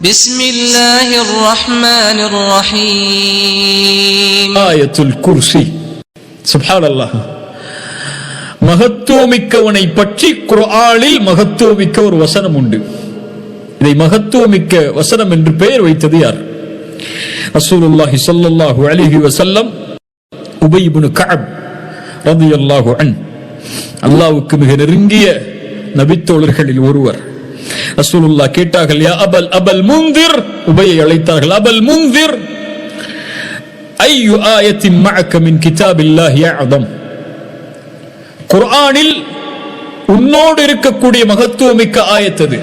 بسم الله الرحمن الرحيم ஆயத்துல் குர்சி சுப்ஹானல்லாஹ் மகத்துவமிக்கவனை பற்றி குர்ஆனில் மகத்துவமிக்க ஒரு வசனம் உண்டு இதை மகத்துவமிக்க வசனம் என்று பெயர் வைத்தது யார் ரசூலுல்லாஹி ஸல்லல்லாஹு அலைஹி வஸல்லம் உபய் இப்னு கஅப் ரலியல்லாஹு அன் அல்லாஹ்வுக்கு மிக நெருங்கிய நபித்தோழர்களில் ஒருவர் ரசூலுல்லா கேட்டார்கள் யா அபல் அபல் முந்திர் உபையை அழைத்தார்கள் அபல் முந்திர் ஐயு ஆயத்தின் மஅக்க மின் யாதம் குர்ஆனில் உன்னோடு இருக்கக்கூடிய மகத்துவமிக்க ஆயத்தது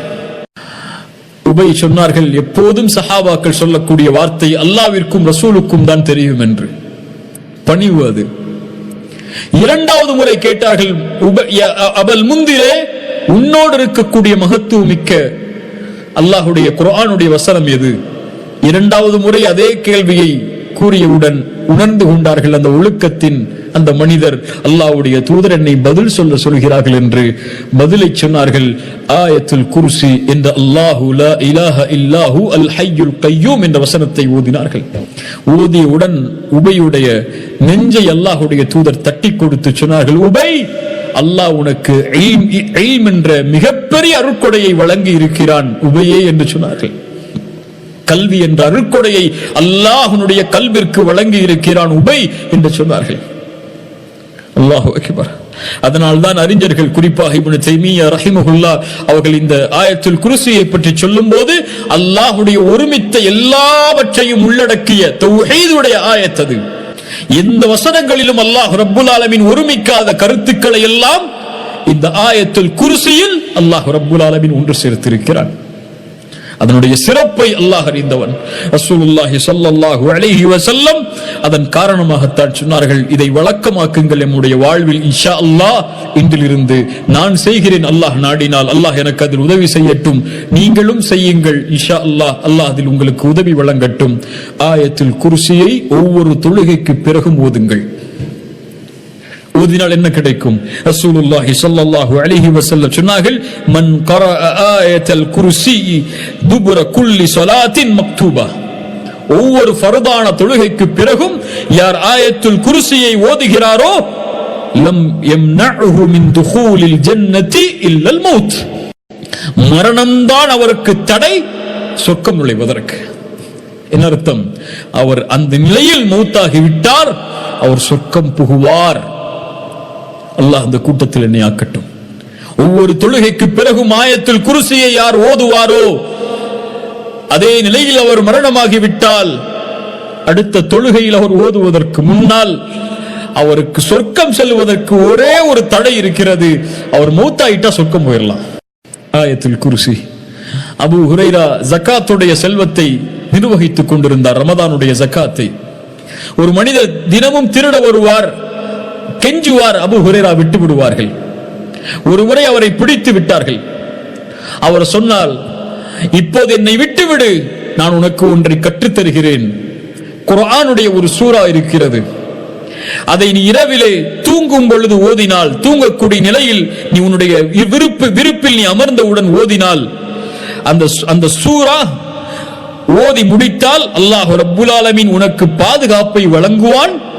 உபை சொன்னார்கள் எப்போதும் சஹாபாக்கள் சொல்லக்கூடிய வார்த்தை அல்லாவிற்கும் ரசூலுக்கும் தான் தெரியும் என்று. பணிவு அது. இரண்டாவது முறை கேட்டார்கள் உப- அபல் முந்திரே உன்னோடு இருக்கக்கூடிய மகத்துவமிக்க அல்லாஹுடைய குரானுடைய வசனம் எது? இரண்டாவது முறை அதே கேள்வியை கூறியவுடன் உணர்ந்து கொண்டார்கள் அந்த ஒழுக்கத்தின் அந்த மனிதர். அல்லாஹ்வுடைய தூதர் என்னை பதில் சொல்ல சொல்கிறார்கள் என்று பதிலை சொன்னார்கள். ஆயத்துல் குர்சி என்ற அல்லாஹு லா இலாஹ இல்லாஹு அல் ஹய்யுல் கையூம் என்ற வசனத்தை ஓதினார்கள். ஓதியவுடன் உபையுடைய நெஞ்சை அல்லாஹுடைய தூதர் தட்டி கொடுத்து சொன்னார்கள் உபை அல்லாஹ் உனக்கு என்ற மிகப்பெரிய அருட்கொடையை வழங்கி இருக்கிறான். உபையே என்று சொன்னார்கள். கல்வி என்ற அருட்கொடையை அல்லாஹனுடைய கல்விற்கு வழங்கி இருக்கிறான் உபை என்று சொன்னார்கள். அல்லாஹு அக்பர். அதனால் தான் அறிஞர்கள் குறிப்பாக இப்னு தைமியா ரஹிமஹுல்லா அவர்கள் இந்த ஆயத்துல் குருசியை பற்றி சொல்லும்போது அல்லாஹுடைய ஒருமித்த எல்லாவற்றையும் உள்ளடக்கிய தௌஹீதுடைய ஆயத்தது. எந்த வசனங்களிலும் அல்லாஹ் ரப்புல் ஆலமீன் ஒருமிக்காத கருத்துக்களை எல்லாம் இந்த ஆயத்தில் குருசியில் அல்லாஹ் ரப்புல் ஆலமீன் ஒன்று சேர்த்திருக்கிறான். அதனுடைய சிறப்பை அல்லாஹ் அறிந்தவன். ரசூலுல்லாஹி ஸல்லல்லாஹு அலைஹி வஸல்லம் அதன் காரணமாகத்தான் சொன்னார்கள் இதை வழக்கமாக்குங்கள் நம்முடைய வாழ்வில் இஷா அல்லாஹ். இன்றிலிருந்து நான் செய்கிறேன் அல்லாஹ் நாடினால் அல்லாஹ் எனக்கு அதில் உதவி செய்யட்டும். நீங்களும் செய்யுங்கள் இஷா அல்லாஹ். அல்லாஹ் அதில் உங்களுக்கு உதவி வழங்கட்டும். ஆயத்தில் குருசியை ஒவ்வொரு தொழுகைக்கு பிறகும் ஓதுங்கள். ஓதினால் என்ன கிடைக்கும்? ரசூலுல்லாஹி ஸல்லல்லாஹு அலைஹி வஸல்லம் சொன்னார்கள் மன் கரா ஆயத்தல் குர்சி துபுர குல்லி ஸலாத்தின் மக்தூபா. ஒவ்வொரு ஃபர்தான தொழுகைக்கு பிறகும் யார் ஆயத்துல் குர்சியை ஓதுகிறாரோ லம் யம்னஹு மின் துஹூலில் ஜன்னதி இல்லல் மௌத். மரணம்தான் அவருக்கு தடை சொர்க்கம் நுழைவதற்கு. என்ன அர்த்தம்? அவர் அந்த நிலையில் மௌத்தாகி விட்டார் அவர் சொர்க்கம் புகுவார். அல்லாஹ் அந்த கூட்டத்தில் என்னை ஆக்கட்டும். ஒவ்வொரு தொழுகைக்கு பிறகும் ஆயத்தில் குருசியை யார் ஓதுவாரோ அதே நிலையில் அவர் மரணமாகி விட்டால் அடுத்த தொழுகையில் அவர் ஓதுவதற்கு முன்னால் அவருக்கு சொர்க்கம் செல்வதற்கு ஒரே ஒரு தடை இருக்கிறது. அவர் மூத்தாயிட்டா சொர்க்கம் போயிடலாம் ஆயத்தில் குருசி. அபு ஹுரைரா ஜக்காத்துடைய செல்வத்தை நிர்வகித்துக் கொண்டிருந்தார் ரமதானுடைய ஜக்காத்தை. ஒரு மனிதர் தினமும் திருட வருவார். கெஞ்சுவார் அபு ஹுரேரா விட்டு விடுவார்கள் ஒரு முறை அவரை பிடித்து விட்டார்கள். அவர் சொன்னால் இப்போது என்னை விட்டுவிடு நான் உனக்கு ஒன்றை கற்றுத் தருகிறேன் ஒரு சூறா இருக்கிறது. அதை நீ இரவிலே தூங்கும் பொழுது ஓதினால் தூங்கக்கூடிய நிலையில் நீ உன்னுடைய விருப்பு விருப்பில் நீ அமர்ந்தவுடன் ஓதினால் அந்த அந்த சூறா ஓதி முடித்தால் அல்லாஹ் ரப்புல் ஆலமின் உனக்கு பாதுகாப்பை வழங்குவான்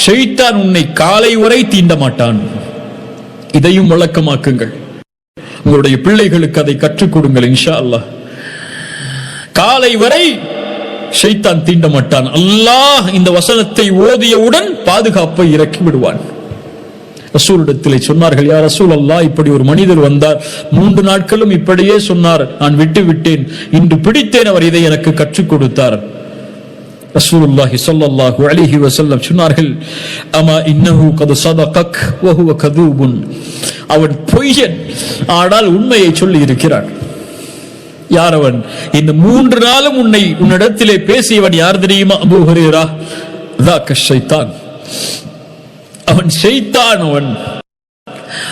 ஷெய்தான் உன்னை காலை வரை தீண்ட மாட்டான் இதையும் வழக்கமாக்குங்கள். உங்களுடைய பிள்ளைகளுக்கு அதை கற்றுக் கொடுங்கள் இன்ஷா அல்லாஹ் காலை வரை ஷைத்தான் தீண்ட மாட்டான் அல்லாஹ் இந்த வசனத்தை ஓதியவுடன் பாதுகாப்பை இறக்கி விடுவான். ரசூலிடத்திலே சொன்னார்கள் யார் ரசூல் அல்லாஹ் இப்படி ஒரு மனிதர் வந்தார். மூன்று நாட்களும் இப்படியே சொன்னார். நான் விட்டு விட்டேன். இன்று பிடித்தேன் அவர் இதை எனக்கு கற்றுக் கொடுத்தார். ரசூலுல்லாஹி சொல்லல்லாஹு அலிஹி வசல்லம் சொன்னார்கள் அமா இன்னஹு கது சதகக் வஹுவ கதூபுன். அவன் பொய்யன் ஆனால் உண்மையை சொல்லி இருக்கிறான் யார் அவன் இந்த மூன்று நாளும் உன்னை உன்னிடத்திலே பேசியவன் யார் தெரியுமா? Abu Hurairah. தாக்க ஷைத்தான். அவன் ஷைத்தான் அவன்.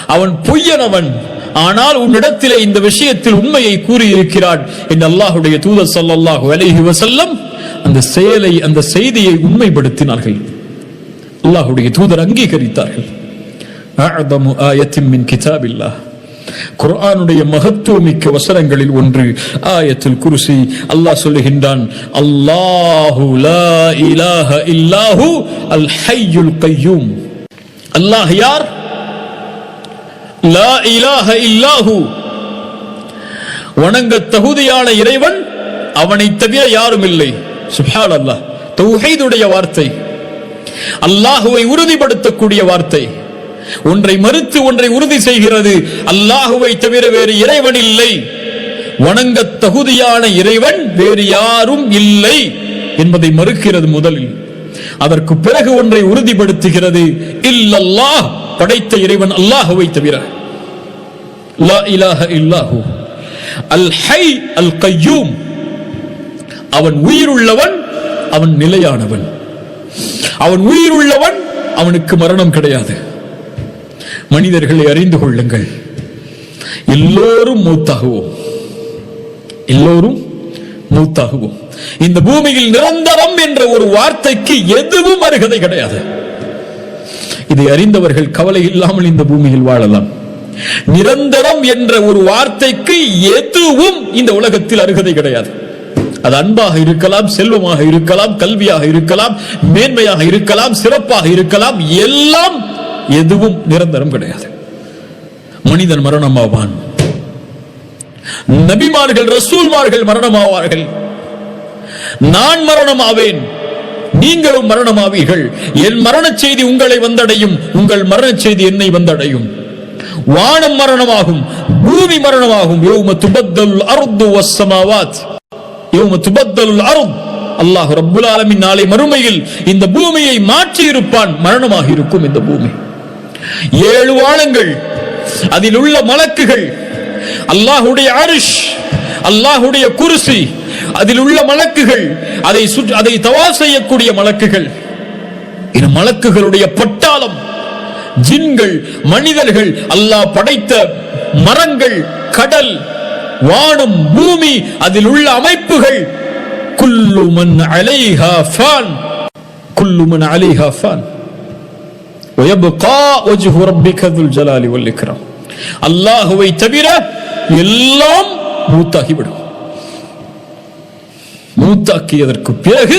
அவன் பொய்யன் அவன். ஆனால் உன்னிடத்திலே இந்த விஷயத்தில் உண்மையை கூறியிருக்கிறான். என்று அல்லாஹுடைய தூதர் சல்லாஹு அலைஹி வசல்லம் அந்த செயலை அந்த செய்தியை உண்மைப்படுத்தினார்கள். அல்லாஹுடைய தூதர் அங்கீகரித்தார்கள். ஆயத்தின் மின் கிதாபில்லாஹ். குர்ஆனுடைய மகத்துவமிக்க வசனங்களில் ஒன்று ஆயத்துல் குருசி அல்லாஹ் சொல்லுகின்றான் அல்லாஹு லா இலாஹ இல்லாஹு அல் ஹையுல் கய்யூம் அல்லாஹ் யார்? லா இலாஹ இல்லாஹு. வணங்க தகுதியான இறைவன் அவனை தவிர யாரும் இல்லை. சுப்ஹான் அல்லாஹ் தௌஹீதுடைய வார்த்தை. அல்லாஹுவை உறுதிப்படுத்தக்கூடிய வார்த்தை. ஒன்றை மறுத்து ஒன்றை உறுதி செய்கிறது. அல்லாஹுவை தவிர வேறு இறைவன் இல்லை. வணங்க தகுதியான இறைவன் வேறு யாரும் இல்லை என்பதை மறுக்கிறது முதலில். அதற்கு பிறகு ஒன்றை உறுதிப்படுத்துகிறது. இல்லல்லாஹ் படைத்த இறைவன் அல்லாஹுவை தவிர. லா இலாஹ இல்லாஹு. அல் ஹை அல் கையூம் அவன் உயிருள்ளவன் அவன் நிலையானவன். அவன் உயிருள்ளவன் அவனுக்கு மரணம் கிடையாது. மனிதர்களை அறிந்து கொள்ளுங்கள். எல்லோரும் மூத்தாகுவோம். எல்லோரும் மூத்தாகுவோம். இந்த பூமியில் நிரந்தரம் என்ற ஒரு வார்த்தைக்கு எதுவும் அருகதை கிடையாது. இதை அறிந்தவர்கள் கவலை இல்லாமல் இந்த பூமியில் வாழலாம். நிரந்தரம் என்ற ஒரு வார்த்தைக்கு எதுவும் இந்த உலகத்தில் அருகதை கிடையாது. அது அன்பாக இருக்கலாம் செல்வமாக இருக்கலாம் கல்வியாக இருக்கலாம் மேன்மையாக இருக்கலாம் சிறப்பாக இருக்கலாம் எல்லாம் எதுவும் நிரந்தரம் கிடையாது. மனிதன் மரணமாவான். நபிமார்கள் ரசூல்மார்கள் மரணமாவார்கள். நான் மரணமாவேன் நீங்களும் மரணமாவீர்கள். என் மரணச் செய்தி உங்களை வந்தடையும் உங்கள் மரணச் செய்தி என்னை வந்தடையும். வானம் மரணமாகும் பூமி மரணமாகும். யோம துபத்தல் அர்து வசமாவாத் அல்லாஹ் ரப்புல் ஆலமின் நாளை மறுமையில் இந்த பூமியை மாற்றி இருப்பான் மரணமாக இருக்கும் இந்த பூமி. ஏழு வானங்கள் அதில் உள்ள மலக்குகள் அல்லாஹுடைய அரிஷ் அல்லாஹுடைய குருசி அதில் உள்ள மலக்குகள் அதை சுற்றி அதை தவா செய்யக்கூடிய மலக்குகள். இந்த மலக்குகளுடைய பட்டாளம். ஜின்கள் மனிதர்கள் அல்லாஹ் படைத்த மரங்கள் கடல் வானம் பூமி அதில் உள்ள அமைப்பு படைப்புகள் அல்லாஹுவை தவிர எல்லாம் மூத்தாகிவிடும். மூத்தாக்கியதற்கு பிறகு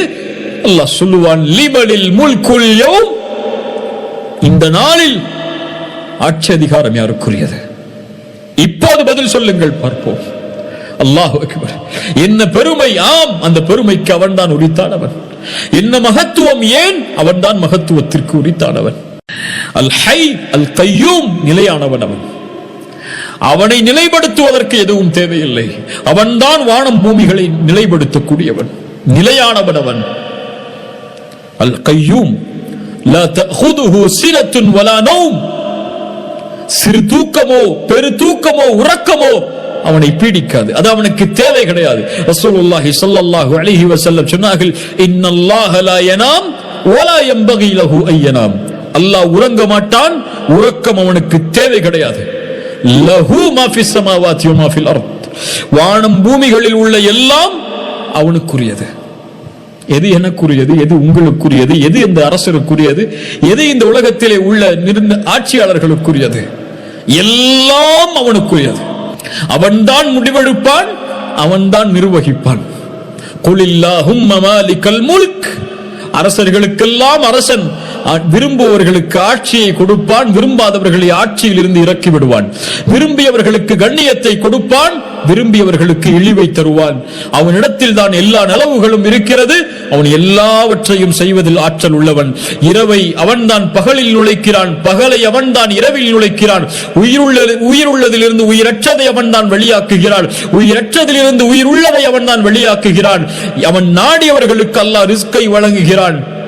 அல்லாஹ் சொல்லுவான் லிபலில் முல்குல் இந்த நாளில் ஆட்சி அதிகாரம் யாருக்குரியது? இப்போது பதில் சொல்லுங்கள் பார்ப்போம். அல்லாஹ் அக்பர். என்ன பெருமை? ஆம் அந்த பெருமைக்கு அவன்தான் உரித்தானவன். என்ன மகத்துவம் ஏன்? அவன்தான் மகத்துவத்திற்கு உரித்தானவன். அல் ஹை அல் கையூம் நிலையானவன் அவன். அவனை நிலைப்படுத்துவதற்கு எதுவும் தேவையில்லை. அவன்தான் வானம் பூமிகளை நிலைப்படுத்தக்கூடியவன். நிலையானவன் அவன். அல் கையூம் சிறு தூக்கமோ பெரு தூக்கமோ உறக்கமோ அவனை பீடிக்காது. அது அவனுக்கு தேவை கிடையாது. ரசூலுல்லாஹி ஸல்லல்லாஹு அலைஹி வஸல்லம் சொன்னார்கள் இன்னல்லாஹ லா யனாம் வலா யம்பகி லஹு ஐயனாம் அல்லாஹ் உறங்க மாட்டான் உறக்கம் அவனுக்கு தேவை கிடையாது. லஹு மா ஃபிஸ் ஸமாவாதி வ மா ஃபில் அர்த். வானம் பூமிகளில் உள்ள எல்லாம் அவனுக்குரியது. எது எனக்குரியது எது உங்களுக்குரியது எது இந்த அரசருக்குரியது எது இந்த உலகத்திலே உள்ள நிர்ண ஆட்சியாளர்களுக்குரியது. எல்லாம் அவனுக்குரியது. அவன்தான் முடிவெடுப்பான் அவன்தான் நிர்வகிப்பான். குலில்லாஹும் மாலிகல் முழுக் அரசர்களுக்கெல்லாம் அரசன் விரும்புவர்களுக்கு ஆட்சியை கொடுப்பான் விரும்பாதவர்களை ஆட்சியில் இருந்து இறக்கி விடுவான் விரும்பியவர்களுக்கு கண்ணியத்தை கொடுப்பான் விரும்பியவர்களுக்கு இழிவை தருவான். அவனிடத்தில் தான் எல்லா நலவுகளும் இருக்கிறது அவன் எல்லாவற்றையும் செய்வதில் ஆற்றல் உள்ளவன். இரவை அவன்தான் பகலில் நுழைக்கிறான் பகலை அவன்தான் இரவில் நுழைக்கிறான். உயிருள்ள உயிருள்ளதிலிருந்து உயிரற்றதை அவன்தான் வெளியாக்குகிறான். உயிரற்றதிலிருந்து உயிர் உள்ளதை அவன்தான் வெளியாக்குகிறான். அவன் நாடியவர்களுக்கு அல்லாஹ் ரிஸ்கை வழங்குகிறான்.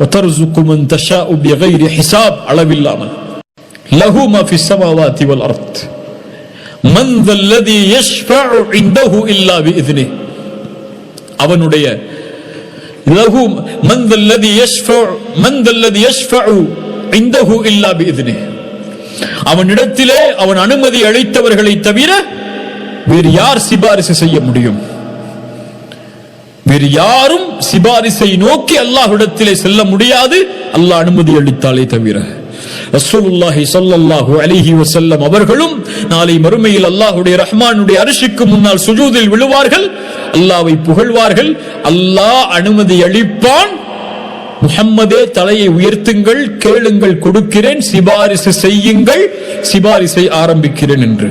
وترزق من تشاء بغير حساب அளவில்லாமல் له ما في السماوات والأرض من ذا الذي يشفع عنده إلا بإذنه அவனுடைய له من ذا الذي يشفع من ذا الذي يشفع عنده إلا بإذنه அவனிடத்திலே அவன் அனுமதி அளித்தவர்களை தவிர வேறு யார் சிபாரிசு செய்ய முடியும் வேறு யாரும் சிபாரிசை நோக்கி அல்லாஹ்விடத்திலே செல்ல முடியாது. அல்லாஹ் அனுமதி அளித்தாலே தவிர. ரசூலுல்லாஹி ஸல்லல்லாஹு அலைஹி வஸல்லம் அவர்களும் நாளை மறுமையில் அல்லாஹ்வுடைய ரஹ்மானுடைய அரிசிக்கு முன்னால் சுஜூதில் விழுவார்கள். அல்லாவை புகழ்வார்கள். அல்லாஹ் அனுமதி அளிப்பான். முகம்மதே தலையை உயர்த்துங்கள் கேளுங்கள் கொடுக்கிறேன் சிபாரிசு செய்யுங்கள் சிபாரிசை ஆரம்பிக்கிறேன் என்று.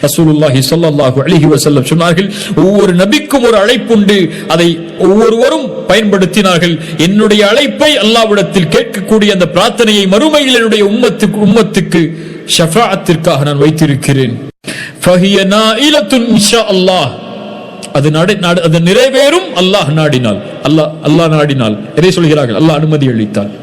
ரசூலுல்லாஹி ஸல்லல்லாஹு அலைஹி வஸல்லம் சொன்னார்கள் ஒவ்வொரு நபிக்கும் ஒரு அழைப்புண்டு. அதை ஒவ்வொருவரும் பயன்படுத்தினார்கள். என்னுடைய அழைப்பை அல்லாஹ்விடத்தில் கேட்கக்கூடிய அந்த பிரார்த்தனையை மறுமையில் என்னுடைய உம்மத்துக்கு உம்மத்துக்கு ஷஃபாஅத்திற்காக நான் வைத்திருக்கிறேன். ஃபஹிய இன்ஷா அல்லாஹ் அது நட நட- அது நிறைவேறும். அல்லாஹ் நாடினால். அல்லாஹ் அல்லாஹ் நாடினால். எதை சொல்கிறார்கள்? அல்லாஹ் அனுமதி அளித்தால்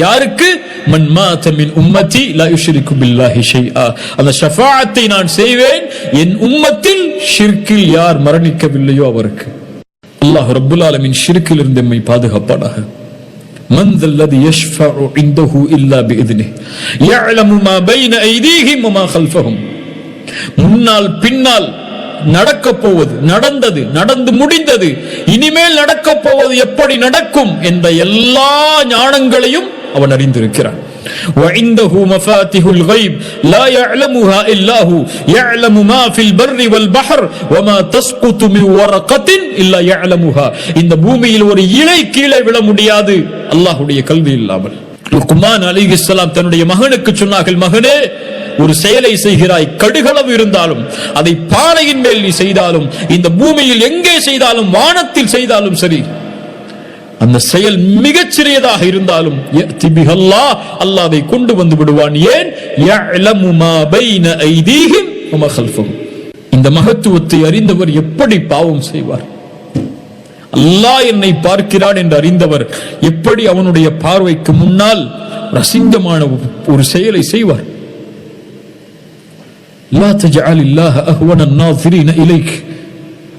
யாருக்கு மன் மாத மின் உம்மத்தி லா யுஷ்ரிகு பில்லாஹி ஷைஆ அந்த ஷஃபாஅத்தை நான் செய்வேன் என் உம்மத்தில் ஷிர்கில் யார் மரணிக்கவில்லையோ அவருக்கு அல்லாஹ் ரப்புல் ஆலமீன் ஷிர்கில் இருந்து எம்மை பாதுகாப்பானாக من ذا الذي يشفع عنده إلا بإذنه يعلم ما بين أيديهم وما خلفهم முன்னால் பின்னால் நடக்கப் போவது நடந்தது நடந்து முடிந்தது இனிமேல் நடக்கப் போவது எப்படி நடக்கும் என்ற எல்லா ஞானங்களையும் அவன் அறிந்திருக்கிறான் وعنده مفاتح الغيب لا يعلمها إلا هو يعلم ما في البر والبحر وما تسقط من ورقة إلا يعلمها இந்த பூமியில் ஒரு இலை கீழே விழ முடியாது அல்லாஹ்வுடைய கல்வி இல்லாமல் லுக்மான் அலிஹிஸ்ஸலாம் தன்னுடைய மகனுக்கு சொன்னார்கள் மகனே ஒரு செயலை செய்கிறாய் கடுகளவு இருந்தாலும் அதை பாறையின் மேல் நீ செய்தாலும் இந்த பூமியில் எங்கே செய்தாலும் வானத்தில் செய்தாலும் சரி அந்த செயல் மிகச் சிறியதாக இருந்தாலும் يأتي بها الله அல்லாஹ் அதை கொண்டு வந்து விடுவான் ஏன் يعلم ما بين أيديهم وما خلفهم இந்த மகத்துவத்தை அறிந்தவர் எப்படி பாவம் செய்வார் அல்லாஹ் என்னை பார்க்கிறான் என்று அறிந்தவர் எப்படி அவனுடைய பார்வைக்கு முன்னால் ரசிங்கமான ஒரு செயலை செய்வார் லா தஜஅல் இல்லாஹ அஹ்வன الناظرين இலைக்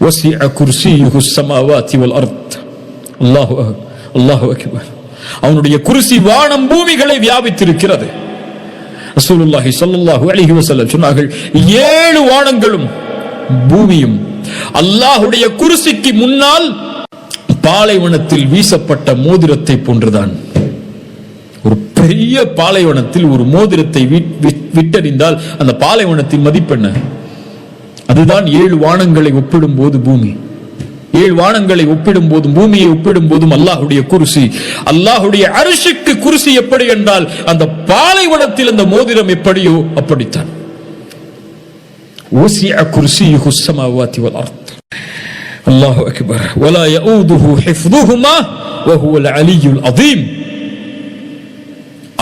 وسع كرسيه السماوات والارض الله الله اكبر அவனுடைய குருசி வானம் பூமிகளை வியாபித்திருக்கிறது ரசூலுல்லாஹி ஸல்லல்லாஹு அலைஹி வஸல்லம் சொன்னார்கள் ஏழு வானங்களும் பூமியும் அல்லாஹ்வுடைய குருசிக்கு முன்னால் பாலைவனத்தில் வீசப்பட்ட மோதிரத்தை போன்றுதான் ஒரு பெரிய பாலைவனத்தில் ஒரு மோதிரத்தை விட்- விட்- விட்டறிந்தால் அந்த பாலைவனத்தின் மதிப்பென்ன அதுதான் ஏழு வானங்களை ஒப்பிடும் போது பூமி ஏழு வானங்களை ஒப்பிடும் போதும் பூமியை ஒப்பிடும் போதும் அல்லாஹுடைய குருசி அல்லாஹுடைய அரிசிக்கு குருசி எப்படி என்றால் அந்த பாலைவனத்தில் அந்த மோதிரம் எப்படியோ அப்படித்தான் وسع كرسيه السماوات والأرض الله أكبر ولا يؤوده حفظهما وهو العلي العظيم